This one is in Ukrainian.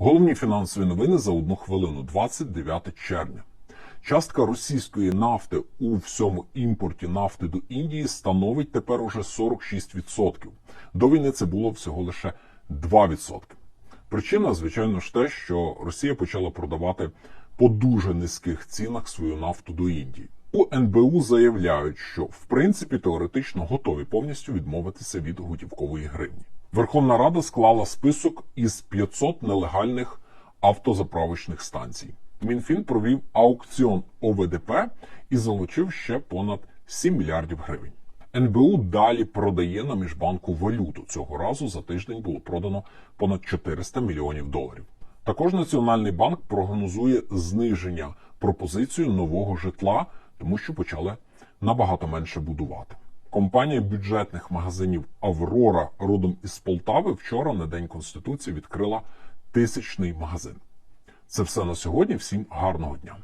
Головні фінансові новини за одну хвилину, 29 червня. Частка російської нафти у всьому імпорті нафти до Індії становить тепер уже 46%. До війни це було всього лише 2%. Причина, звичайно ж, те, що Росія почала продавати по дуже низьких цінах свою нафту до Індії. У НБУ заявляють, що в принципі теоретично готові повністю відмовитися від готівкової гривні. Верховна Рада склала список із 500 нелегальних автозаправочних станцій. Мінфін провів аукціон ОВДП і залучив ще понад 7 мільярдів гривень. НБУ далі продає на міжбанку валюту. Цього разу за тиждень було продано понад 400 мільйонів доларів. Також Національний банк прогнозує зниження пропозицію нового житла, тому що почали набагато менше будувати. Компанія бюджетних магазинів Аврора родом із Полтави вчора на День Конституції відкрила тисячний магазин. Це все на сьогодні. Всім гарного дня.